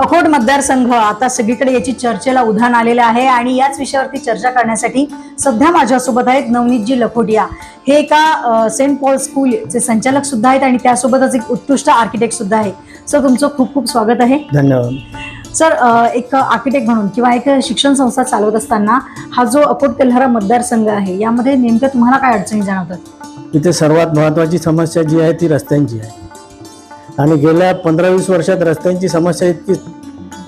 अकोट मतदारसंघ आता सगळीकडे याची चर्चेला उधाण आलेलं आहे आणि याच विषयावरती चर्चा करण्यासाठी सध्या माझ्यासोबत आहेत नवनीतजी लखोटिया. हे एका सेंट पॉल स्कूलचे संचालक सुद्धा आहेत आणि त्यासोबतच एक उत्कृष्ट आर्किटेक्ट सुद्धा आहे. सर तुमचं खूप खूप स्वागत आहे. धन्यवाद. सर एक आर्किटेक्ट म्हणून किंवा एक शिक्षण संस्था चालवत असताना हा जो अकोट तेल्हारा मतदारसंघ आहे यामध्ये नेमक्या तुम्हाला काय अडचणी जाणवतात? इथे सर्वात महत्त्वाची समस्या जी आहे ती रस्त्यांची आहे. आणि गेल्या पंधरा वीस वर्षात रस्त्यांची समस्या इतकी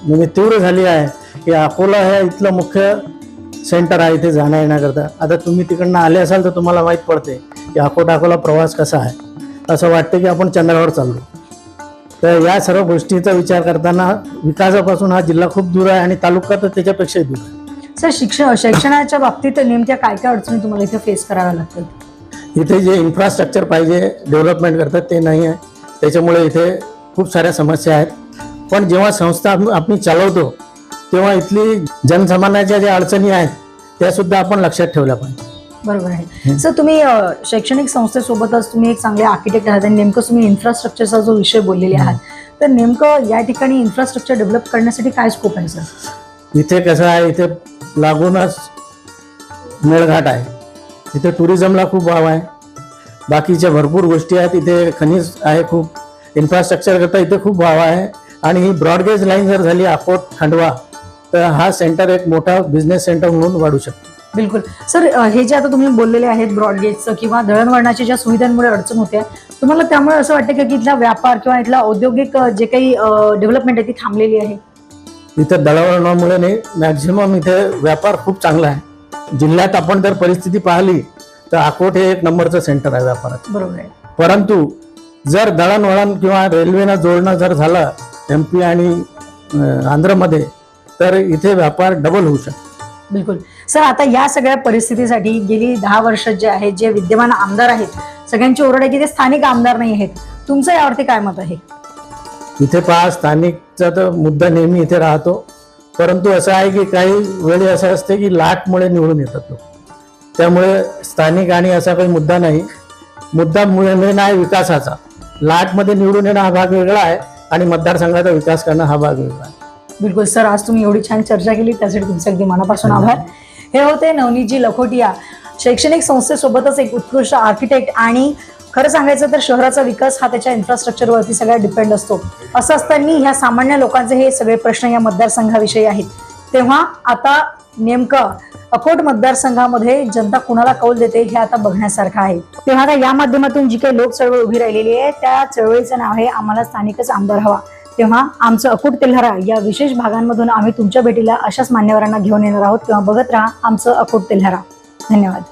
म्हणजे तीव्र झाली आहे की अकोला हे इथलं मुख्य सेंटर आहे इथे जाण्या येण्याकरता. आता तुम्ही तिकडनं आले असाल तर तुम्हाला माहीत पडते की अकोट अकोला प्रवास कसा आहे. असं वाटतं की आपण चंद्रावर चाललो. तर या सर्व गोष्टीचा विचार करताना विकासापासून हा जिल्हा खूप दूर आहे आणि तालुका तर त्याच्यापेक्षाही दूर आहे. सर शिक्षण शिक्षणाच्या बाबतीत नेमक्या काय काय अडचणी तुम्हाला इथे फेस कराव्या लागतात? इथे जे इन्फ्रास्ट्रक्चर पाहिजे डेव्हलपमेंट करतात ते नाही आहे. त्याच्यामुळे इथे खूप साऱ्या समस्या आहेत. पण जेव्हा संस्था आप- आपण चालवतो तेव्हा इथली जनसामान्याच्या ज्या अडचणी आहेत त्या सुद्धा आपण लक्षात ठेवल्या पाहिजे. बरोबर आहे. सर तुम्ही अ, शैक्षणिक संस्थेसोबतच तुम्ही एक चांगले आर्किटेक्ट आहात आणि नेमकं तुम्ही इन्फ्रास्ट्रक्चरचा जो विषय बोललेले आहात तर नेमकं या ठिकाणी इन्फ्रास्ट्रक्चर डेव्हलप करण्यासाठी काय स्कोप आहे सर? इथे कसं आहे इथे लागूनच मेळघाट आहे. इथे टुरिझमला खूप वाव आहे. बाकीच्या भरपूर गोष्टी आहेत. इथे खनिज आहे खूप. इन्फ्रास्ट्रक्चर करता इथे खूप वाव आहे. आणि ही ब्रॉडगेज लाईन जर झाली अकोट खंडवा तर हा सेंटर एक मोठा बिझनेस सेंटर म्हणून वाढू शकतो. बिलकुल. सर हे जे आता तुम्ही बोललेले आहेत ब्रॉडगेजचं किंवा दळणवळणाच्या ज्या सुविधांमुळे अडचण होते तुम्हाला त्यामुळे असं वाटतं का की इथला व्यापार किंवा इथला औद्योगिक जे काही डेव्हलपमेंट आहे ती थांबलेली आहे? इथे दळणवळणामुळे नाही मॅक्झिमम इथे व्यापार खूप चांगला आहे. जिल्ह्यात आपण जर परिस्थिती पाहिली तर अकोट हे एक नंबरचं सेंटर आहे व्यापाराचं बरोबर आहे. परंतु जर दळणवळण किंवा रेल्वेनं जोडणं जर झालं एम पी आणि अं, आंध्रमध्ये तर इथे व्यापार डबल होऊ शकतो. बिलकुल. सर आता या सगळ्या परिस्थितीसाठी गेली दहा वर्ष जे आहेत जे विद्यमान आमदार आहेत सगळ्यांची ओरड आहे की ते स्थानिक आमदार नाही आहेत. तुमचं यावरती काय मत आहे? इथे पहा स्थानिकचा तर मुद्दा नेहमी इथे राहतो. परंतु असं आहे की काही वेळी असं असते की लाटमुळे निवडून येतात लोक. त्यामुळे स्थानिक आणि असा काही मुद्दा नाही. मुद्दा निर्णय आहे विकासाचा. लाटमध्ये निवडून येणं हा भाग वेगळा आहे आणि मतदारसंघाचा विकास करणं हा भाग वेगळा आहे. बिलकुल सर आज तुम्ही एवढी छान चर्चा केली त्यासाठी तुमचे अगदी मनापासून आभार. हे होते नवनीतजी लखोटिया शैक्षणिक संस्थेसोबतच एक उत्कृष्ट आर्किटेक्ट आणि खरं सांगायचं तर शहराचा विकास हा त्याच्या इन्फ्रास्ट्रक्चरवरती सगळ्यात डिपेंड असतो. असं असताना ह्या सामान्य लोकांचे हे सगळे प्रश्न या मतदारसंघाविषयी आहेत. तेव्हा आता नेमकं अकोट मतदारसंघामध्ये जनता कुणाला कौल देते हे आता बघण्यासारखं आहे. तेव्हा आता या माध्यमातून जी काही लोक चळवळ उभी राहिलेली आहे त्या चळवळीचं नाव आहे आम्हाला स्थानिकच आमदार हवा. तेव्हा आमचं अकोट तेल्हारा या विशेष भागांमधून आम्ही तुमच्या भेटीला अशाच मान्यवरांना घेऊन येणार आहोत. तेव्हा बघत राहा आमचं अकोट तेल्हारा. धन्यवाद.